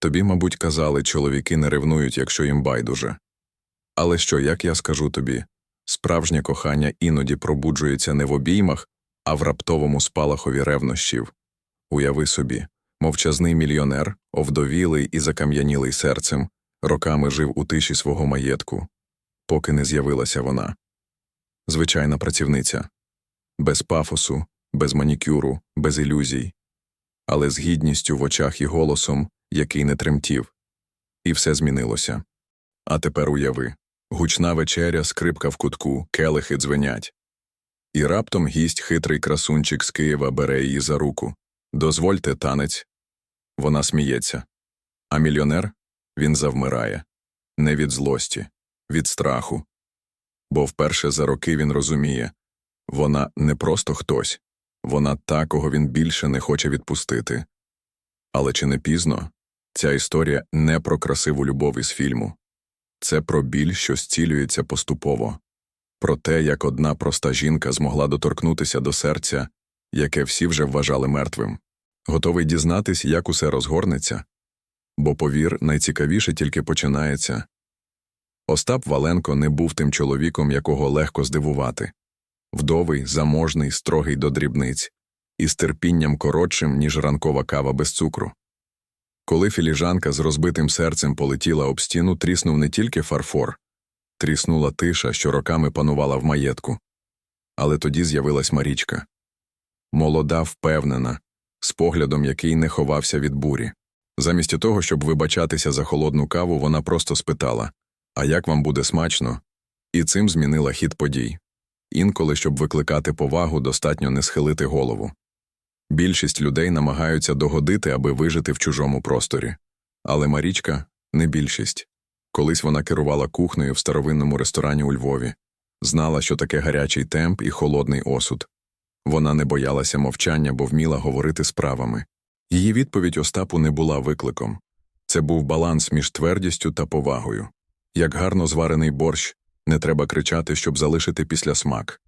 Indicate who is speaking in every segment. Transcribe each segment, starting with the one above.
Speaker 1: Тобі, мабуть, казали, чоловіки не ревнують, якщо їм байдуже. Але що, як я скажу тобі, справжнє кохання іноді пробуджується не в обіймах, а в раптовому спалахові ревнощів. Уяви собі, мовчазний мільйонер, овдовілий і закам'янілий серцем, роками жив у тиші свого маєтку, поки не з'явилася вона. Звичайна працівниця. Без пафосу, без манікюру, без ілюзій, але з гідністю в очах і голосом, який не тремтів. І все змінилося. А тепер уяви гучна вечеря, скрипка в кутку, келихи дзвенять. І раптом гість хитрий красунчик з Києва бере її за руку. Дозвольте танець. Вона сміється. А мільйонер він завмирає. Не від злості, від страху. Бо вперше за роки він розуміє вона не просто хтось, вона та, кого він більше не хоче відпустити. Але чи не пізно? Ця історія не про красиву любов із фільму. Це про біль, що зцілюється поступово, про те, як одна проста жінка змогла доторкнутися до серця, яке всі вже вважали мертвим. Готовий дізнатись, як усе розгорнеться? Бо, повір, найцікавіше тільки починається. Остап Валенко не був тим чоловіком, якого легко здивувати. Вдовий, заможний, строгий до дрібниць, із терпінням коротшим, ніж ранкова кава без цукру. Коли філіжанка з розбитим серцем полетіла об стіну, тріснув не тільки фарфор, тріснула тиша, що роками панувала в маєтку. Але тоді з'явилась Марічка. Молода, впевнена, з поглядом, який не ховався від бурі. Замість того, щоб вибачатися за холодну каву, вона просто спитала А як вам буде смачно? І цим змінила хід подій. Інколи, щоб викликати повагу, достатньо не схилити голову. Більшість людей намагаються догодити, аби вижити в чужому просторі. Але Марічка не більшість. Колись вона керувала кухнею в старовинному ресторані у Львові, знала, що таке гарячий темп і холодний осуд. Вона не боялася мовчання, бо вміла говорити справами. Її відповідь Остапу не була викликом. Це був баланс між твердістю та повагою. Як гарно зварений борщ, не треба кричати, щоб залишити після смак.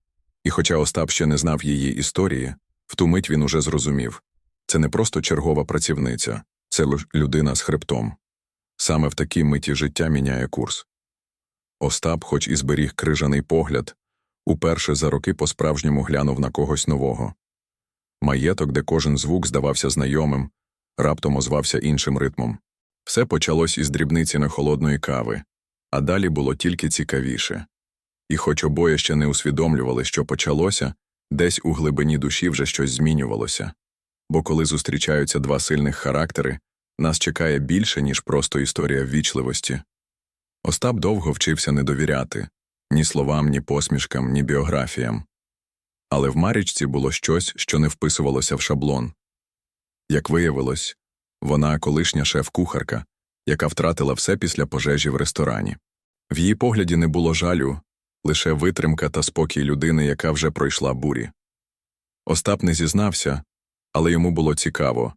Speaker 1: І хоча Остап ще не знав її історії, в ту мить він уже зрозумів це не просто чергова працівниця, це людина з хребтом. Саме в такій миті життя міняє курс. Остап, хоч і зберіг крижаний погляд, уперше за роки по-справжньому глянув на когось нового. Маєток, де кожен звук здавався знайомим, раптом озвався іншим ритмом. Все почалось із дрібниці на холодної кави, а далі було тільки цікавіше. І хоч обоє ще не усвідомлювали, що почалося, десь у глибині душі вже щось змінювалося. Бо коли зустрічаються два сильних характери, нас чекає більше, ніж просто історія ввічливості. Остап довго вчився не довіряти ні словам, ні посмішкам, ні біографіям. Але в Марічці було щось, що не вписувалося в шаблон. Як виявилось, вона колишня шеф-кухарка, яка втратила все після пожежі в ресторані. В її погляді не було жалю, лише витримка та спокій людини, яка вже пройшла бурі. Остап не зізнався, але йому було цікаво,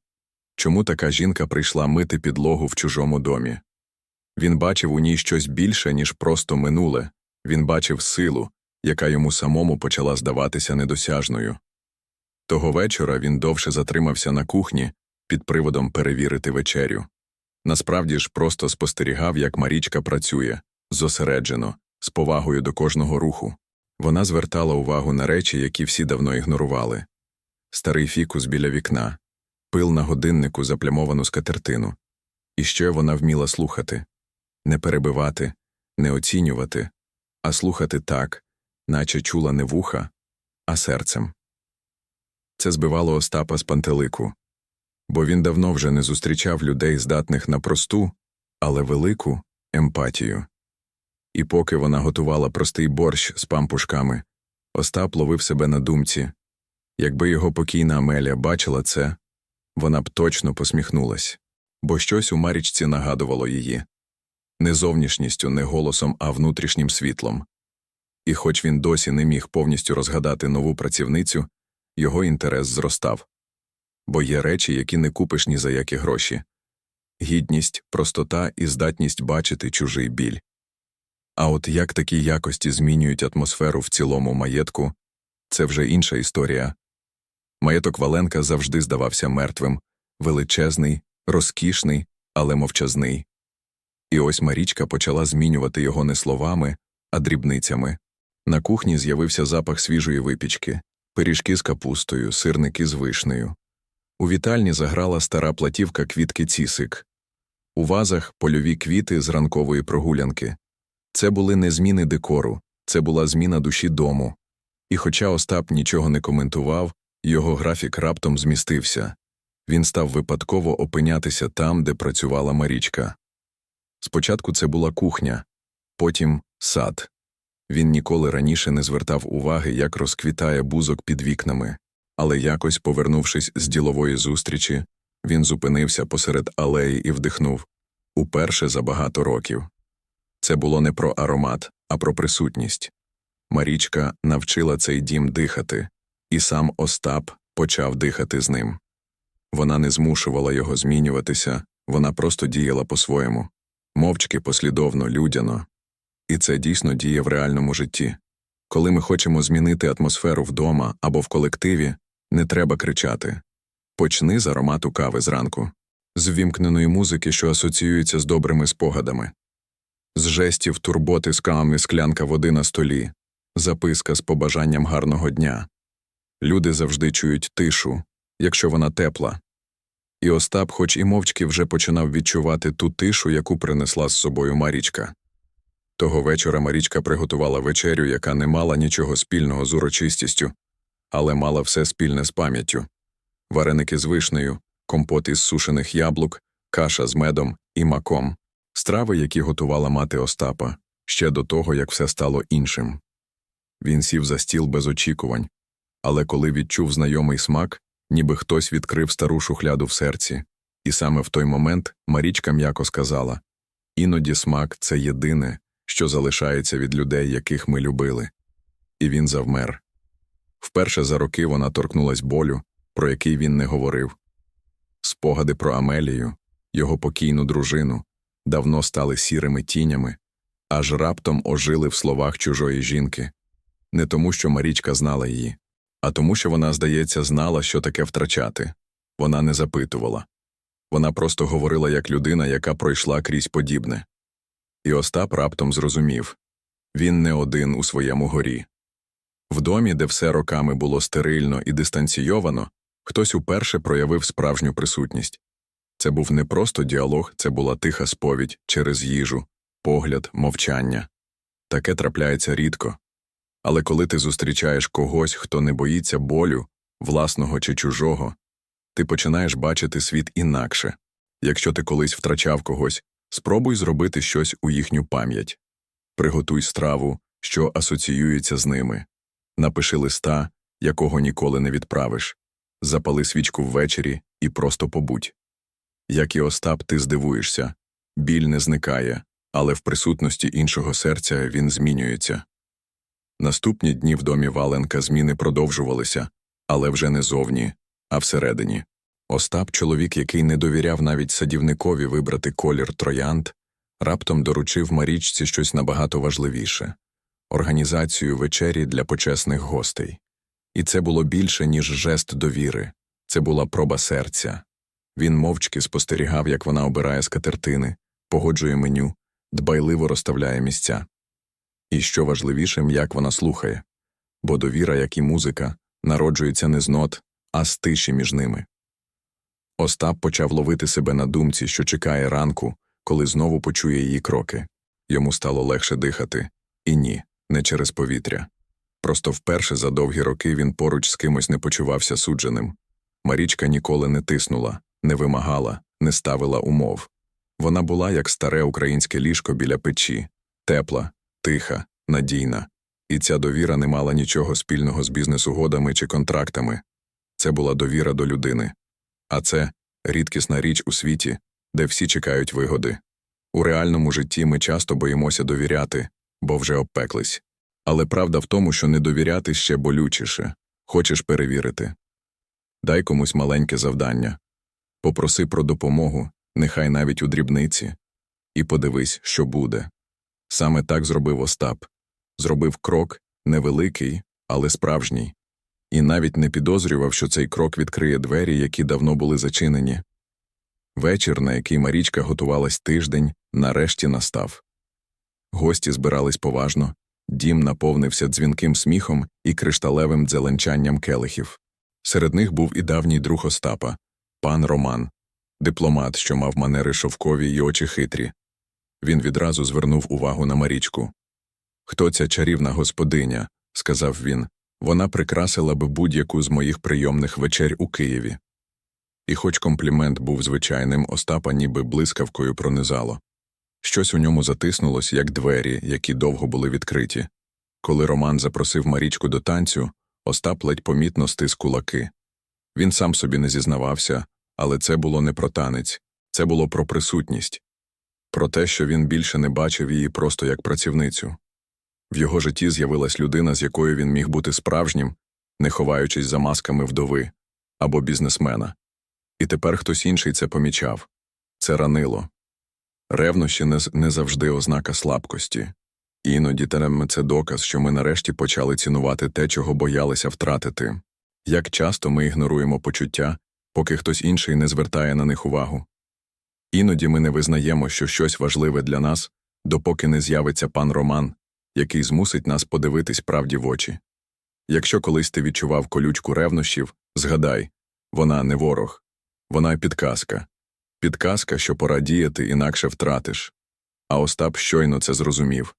Speaker 1: чому така жінка прийшла мити підлогу в чужому домі. Він бачив у ній щось більше, ніж просто минуле, він бачив силу, яка йому самому почала здаватися недосяжною. Того вечора він довше затримався на кухні під приводом перевірити вечерю. Насправді ж просто спостерігав, як Марічка працює, зосереджено, з повагою до кожного руху. Вона звертала увагу на речі, які всі давно ігнорували старий фікус біля вікна, пил на годиннику, заплямовану скатертину. І ще вона вміла слухати не перебивати, не оцінювати, а слухати так, наче чула не вуха, а серцем. Це збивало Остапа з пантелику, бо він давно вже не зустрічав людей, здатних на просту, але велику емпатію. І поки вона готувала простий борщ з пампушками, Остап ловив себе на думці якби його покійна Амелія бачила це, вона б точно посміхнулась, бо щось у Марічці нагадувало її не зовнішністю, не голосом, а внутрішнім світлом. І хоч він досі не міг повністю розгадати нову працівницю, його інтерес зростав. Бо є речі, які не купиш ні за які гроші гідність, простота і здатність бачити чужий біль. А от як такі якості змінюють атмосферу в цілому маєтку, це вже інша історія. Маєток Валенка завжди здавався мертвим, величезний, розкішний, але мовчазний. І ось Марічка почала змінювати його не словами, а дрібницями. На кухні з'явився запах свіжої випічки, пиріжки з капустою, сирники з вишнею. У вітальні заграла стара платівка квітки цісик. У вазах польові квіти з ранкової прогулянки. Це були не зміни декору, це була зміна душі дому. І хоча Остап нічого не коментував, його графік раптом змістився. Він став випадково опинятися там, де працювала Марічка. Спочатку це була кухня, потім сад. Він ніколи раніше не звертав уваги, як розквітає бузок під вікнами, але якось, повернувшись з ділової зустрічі, він зупинився посеред алеї і вдихнув уперше за багато років. Це було не про аромат, а про присутність. Марічка навчила цей дім дихати, і сам Остап почав дихати з ним. Вона не змушувала його змінюватися, вона просто діяла по-своєму, мовчки, послідовно, людяно. І це дійсно діє в реальному житті. Коли ми хочемо змінити атмосферу вдома або в колективі, не треба кричати почни з аромату кави зранку, з ввімкненої музики, що асоціюється з добрими спогадами, з жестів турботи з кавами склянка води на столі, записка з побажанням гарного дня. Люди завжди чують тишу, якщо вона тепла. І Остап, хоч і мовчки, вже починав відчувати ту тишу, яку принесла з собою Марічка. Того вечора Марічка приготувала вечерю, яка не мала нічого спільного з урочистістю, але мала все спільне з пам'яттю вареники з вишнею, компот із сушених яблук, каша з медом і маком, страви, які готувала мати Остапа, ще до того, як все стало іншим. Він сів за стіл без очікувань, але коли відчув знайомий смак, ніби хтось відкрив стару шухляду в серці, і саме в той момент Марічка м'яко сказала іноді смак це єдине, що залишається від людей, яких ми любили. І він завмер. Вперше за роки вона торкнулась болю, про який він не говорив. Спогади про Амелію, його покійну дружину, давно стали сірими тінями, аж раптом ожили в словах чужої жінки. Не тому, що Марічка знала її, а тому, що вона, здається, знала, що таке втрачати. Вона не запитувала. Вона просто говорила як людина, яка пройшла крізь подібне. І Остап раптом зрозумів він не один у своєму горі. В домі, де все роками було стерильно і дистанційовано, хтось уперше проявив справжню присутність. Це був не просто діалог, це була тиха сповідь через їжу, погляд, мовчання. Таке трапляється рідко. Але коли ти зустрічаєш когось, хто не боїться болю, власного чи чужого, ти починаєш бачити світ інакше. Якщо ти колись втрачав когось, спробуй зробити щось у їхню пам'ять. Приготуй страву, що асоціюється з ними. Напиши листа, якого ніколи не відправиш, запали свічку ввечері і просто побудь. Як і Остап, ти здивуєшся біль не зникає, але в присутності іншого серця він змінюється. Наступні дні в домі Валенка зміни продовжувалися, але вже не зовні, а всередині. Остап, чоловік, який не довіряв навіть садівникові вибрати колір троянд, раптом доручив Марічці щось набагато важливіше організацію вечері для почесних гостей. І це було більше, ніж жест довіри, це була проба серця. Він мовчки спостерігав, як вона обирає скатертини, погоджує меню, дбайливо розставляє місця. І що важливішим, як вона слухає, бо довіра, як і музика, народжується не з нот, а з тиші між ними. Остап почав ловити себе на думці, що чекає ранку, коли знову почує її кроки. Йому стало легше дихати, і ні, не через повітря. Просто вперше за довгі роки він поруч з кимось не почувався судженим. Марічка ніколи не тиснула, не вимагала, не ставила умов. Вона була як старе українське ліжко біля печі, тепла, тиха, надійна, і ця довіра не мала нічого спільного з бізнес-угодами чи контрактами. Це була довіра до людини. А це рідкісна річ у світі, де всі чекають вигоди. У реальному житті ми часто боїмося довіряти, бо вже обпеклись. Але правда в тому, що не довіряти ще болючіше хочеш перевірити. Дай комусь маленьке завдання, попроси про допомогу, нехай навіть у дрібниці, і подивись, що буде. Саме так зробив Остап зробив крок невеликий, але справжній, і навіть не підозрював, що цей крок відкриє двері, які давно були зачинені. Вечір, на який Марічка готувалась тиждень, нарешті настав. Гості збирались поважно, дім наповнився дзвінким сміхом і кришталевим дзеленчанням келихів. Серед них був і давній друг Остапа, пан Роман, дипломат, що мав манери шовкові й очі хитрі. Він відразу звернув увагу на Марічку. Хто ця чарівна господиня? сказав він. Вона прикрасила би будь-яку з моїх прийомних вечер у Києві. І хоч комплімент був звичайним, Остапа ніби блискавкою пронизало. Щось у ньому затиснулось, як двері, які довго були відкриті. Коли Роман запросив Марічку до танцю, Остап ледь помітно стис кулаки. Він сам собі не зізнавався, але це було не про танець, це було про присутність, про те, що він більше не бачив її просто як працівницю. В його житті з'явилась людина, з якою він міг бути справжнім, не ховаючись за масками вдови або бізнесмена. І тепер хтось інший це помічав це ранило. Ревнощі не, не завжди ознака слабкості. Іноді терем це доказ, що ми нарешті почали цінувати те, чого боялися втратити. Як часто ми ігноруємо почуття, поки хтось інший не звертає на них увагу. Іноді ми не визнаємо, що щось важливе для нас, допоки не з'явиться пан Роман, який змусить нас подивитись правді в очі. Якщо колись ти відчував колючку ревнощів, згадай вона не ворог, вона підказка. Підказка, що пора діяти, інакше втратиш. А Остап щойно це зрозумів.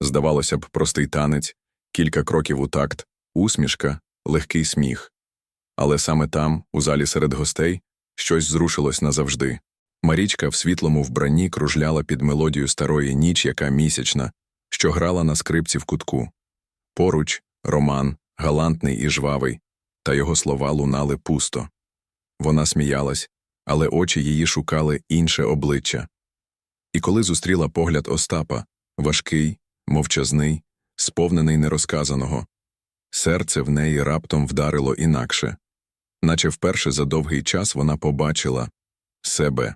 Speaker 1: Здавалося б, простий танець, кілька кроків у такт, усмішка, легкий сміх. Але саме там, у залі серед гостей, щось зрушилось назавжди. Марічка в світлому вбранні кружляла під мелодію старої ніч, яка місячна, що грала на скрипці в кутку. Поруч Роман, галантний і жвавий, та його слова лунали пусто. Вона сміялась, але очі її шукали інше обличчя. І коли зустріла погляд Остапа, важкий, мовчазний, сповнений нерозказаного, серце в неї раптом вдарило інакше, наче вперше за довгий час вона побачила себе.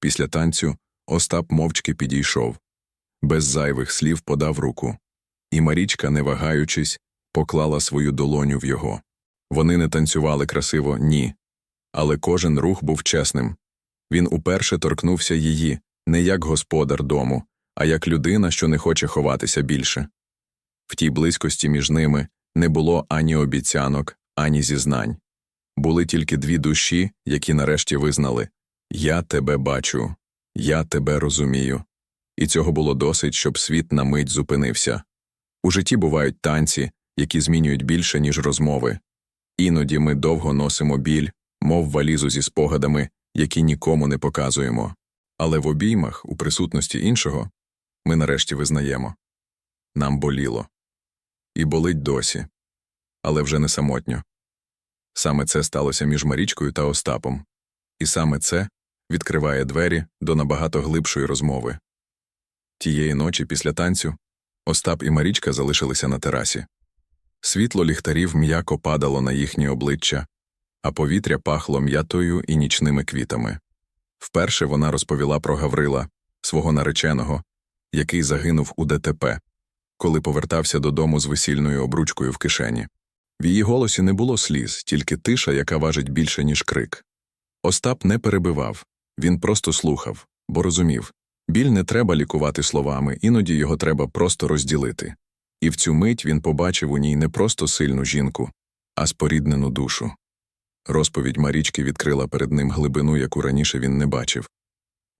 Speaker 1: Після танцю Остап мовчки підійшов, без зайвих слів подав руку, і Марічка, не вагаючись, поклала свою долоню в його. Вони не танцювали красиво, ні. Але кожен рух був чесним. Він уперше торкнувся її не як господар дому, а як людина, що не хоче ховатися більше. В тій близькості між ними не було ані обіцянок, ані зізнань. Були тільки дві душі, які нарешті визнали Я тебе бачу, я тебе розумію. І цього було досить, щоб світ на мить зупинився. У житті бувають танці, які змінюють більше, ніж розмови. Іноді ми довго носимо біль, мов валізу зі спогадами, які нікому не показуємо. Але в обіймах, у присутності іншого, ми нарешті визнаємо нам боліло. І болить досі. Але вже не самотньо. Саме це сталося між Марічкою та Остапом. І саме це відкриває двері до набагато глибшої розмови. Тієї ночі після танцю Остап і Марічка залишилися на терасі. Світло ліхтарів м'яко падало на їхні обличчя, а повітря пахло м'ятою і нічними квітами. Вперше вона розповіла про Гаврила, свого нареченого, який загинув у ДТП, коли повертався додому з весільною обручкою в кишені. В її голосі не було сліз, тільки тиша, яка важить більше, ніж крик. Остап не перебивав, він просто слухав, бо розумів біль не треба лікувати словами, іноді його треба просто розділити. І в цю мить він побачив у ній не просто сильну жінку, а споріднену душу. Розповідь Марічки відкрила перед ним глибину, яку раніше він не бачив.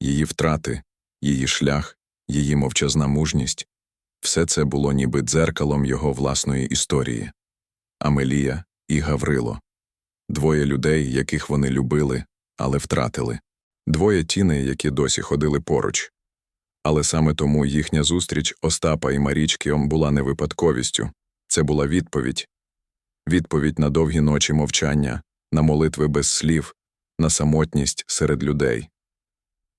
Speaker 1: Її втрати, її шлях, її мовчазна мужність все це було ніби дзеркалом його власної історії. Амелія і Гаврило двоє людей, яких вони любили, але втратили, двоє тіней, які досі ходили поруч. Але саме тому їхня зустріч Остапа і Марічки була не випадковістю це була відповідь відповідь на довгі ночі мовчання, на молитви без слів, на самотність серед людей.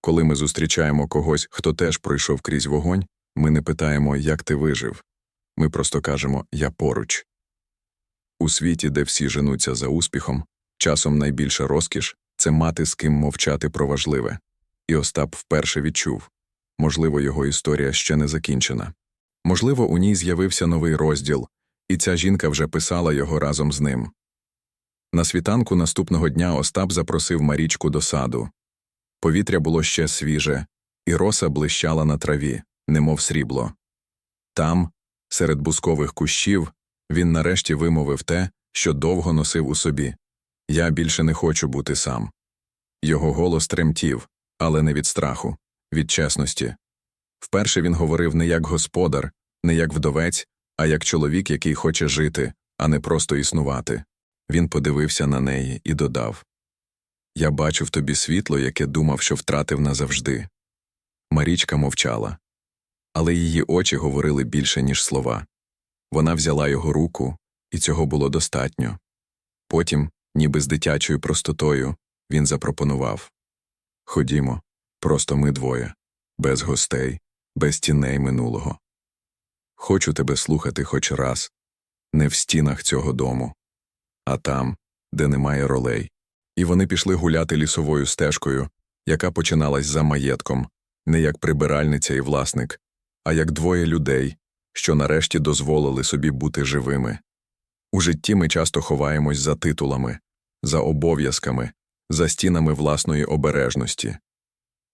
Speaker 1: Коли ми зустрічаємо когось, хто теж пройшов крізь вогонь, ми не питаємо, як ти вижив. Ми просто кажемо Я поруч. У світі, де всі женуться за успіхом, часом найбільша розкіш це мати з ким мовчати про важливе. І Остап вперше відчув можливо, його історія ще не закінчена. Можливо, у ній з'явився новий розділ, і ця жінка вже писала його разом з ним. На світанку наступного дня Остап запросив Марічку до саду. Повітря було ще свіже, і роса блищала на траві, немов срібло. Там, серед бускових кущів, він нарешті вимовив те, що довго носив у собі Я більше не хочу бути сам. Його голос тремтів, але не від страху, від чесності. Вперше він говорив не як господар, не як вдовець, а як чоловік, який хоче жити, а не просто існувати. Він подивився на неї і додав Я бачу в тобі світло, яке думав, що втратив назавжди. Марічка мовчала, але її очі говорили більше, ніж слова. Вона взяла його руку, і цього було достатньо. Потім, ніби з дитячою простотою, він запропонував Ходімо, просто ми двоє, без гостей, без тіней минулого. Хочу тебе слухати хоч раз, не в стінах цього дому, а там, де немає ролей. І вони пішли гуляти лісовою стежкою, яка починалась за маєтком, не як прибиральниця і власник, а як двоє людей, що нарешті дозволили собі бути живими. У житті ми часто ховаємось за титулами, за обов'язками, за стінами власної обережності.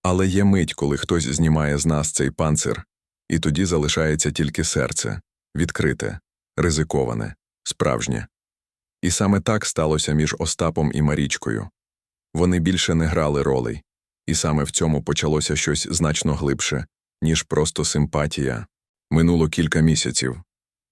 Speaker 1: Але є мить, коли хтось знімає з нас цей панцир, і тоді залишається тільки серце відкрите, ризиковане, справжнє. І саме так сталося між Остапом і Марічкою. Вони більше не грали ролей, і саме в цьому почалося щось значно глибше, ніж просто симпатія. Минуло кілька місяців.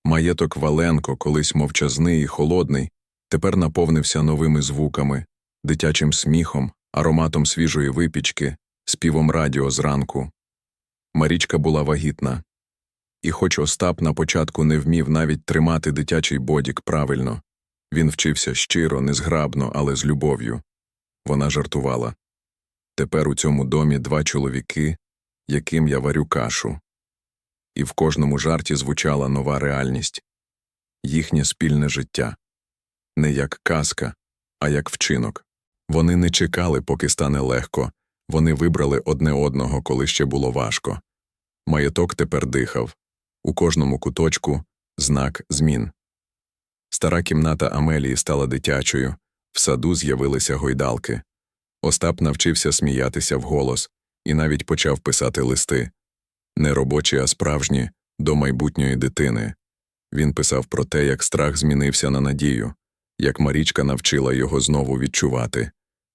Speaker 1: Маєток Валенко, колись мовчазний і холодний, тепер наповнився новими звуками, дитячим сміхом, ароматом свіжої випічки, співом радіо зранку. Марічка була вагітна. І хоч Остап на початку не вмів навіть тримати дитячий бодік правильно, він вчився щиро, незграбно, але з любов'ю. Вона жартувала. Тепер у цьому домі два чоловіки, яким я варю кашу. І в кожному жарті звучала нова реальність їхнє спільне життя. Не як казка, а як вчинок. Вони не чекали, поки стане легко, вони вибрали одне одного, коли ще було важко. Маєток тепер дихав. У кожному куточку знак змін. Стара кімната Амелії стала дитячою, в саду з'явилися гойдалки. Остап навчився сміятися вголос і навіть почав писати листи не робочі, а справжні, до майбутньої дитини. Він писав про те, як страх змінився на надію, як Марічка навчила його знову відчувати,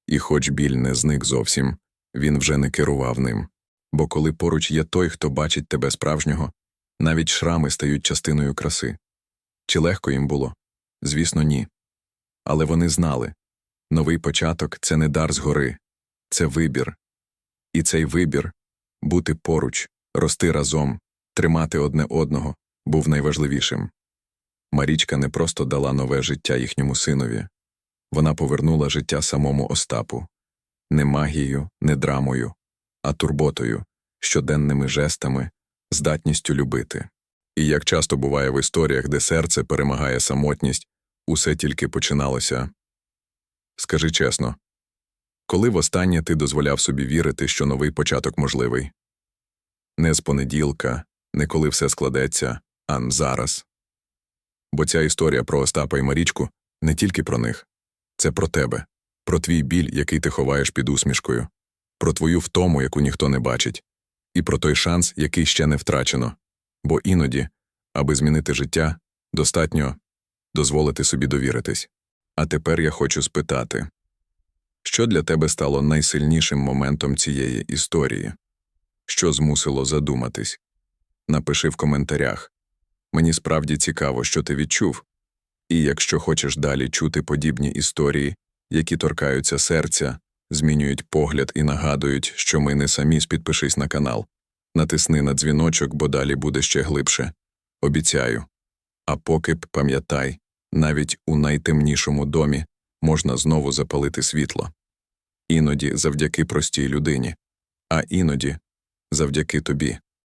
Speaker 1: і, хоч біль не зник зовсім, він вже не керував ним. Бо коли поруч є той, хто бачить тебе справжнього, навіть шрами стають частиною краси. Чи легко їм було? Звісно, ні. Але вони знали новий початок це не дар згори, це вибір. І цей вибір бути поруч, рости разом, тримати одне одного був найважливішим. Марічка не просто дала нове життя їхньому синові, вона повернула життя самому Остапу не магією, не драмою, а турботою, щоденними жестами, здатністю любити. І як часто буває в історіях, де серце перемагає самотність, усе тільки починалося. Скажи чесно, коли востаннє ти дозволяв собі вірити, що новий початок можливий? Не з понеділка, не коли все складеться, а зараз. Бо ця історія про Остапа і Марічку не тільки про них, це про тебе, про твій біль, який ти ховаєш під усмішкою, про твою втому, яку ніхто не бачить, і про той шанс, який ще не втрачено. Бо іноді, аби змінити життя, достатньо дозволити собі довіритись. А тепер я хочу спитати що для тебе стало найсильнішим моментом цієї історії? Що змусило задуматись? Напиши в коментарях. Мені справді цікаво, що ти відчув. І якщо хочеш далі чути подібні історії, які торкаються серця, змінюють погляд і нагадують, що ми не самі підпишись на канал, натисни на дзвіночок, бо далі буде ще глибше. Обіцяю. А поки б пам'ятай, навіть у найтемнішому домі можна знову запалити світло. Іноді завдяки простій людині, а іноді завдяки тобі.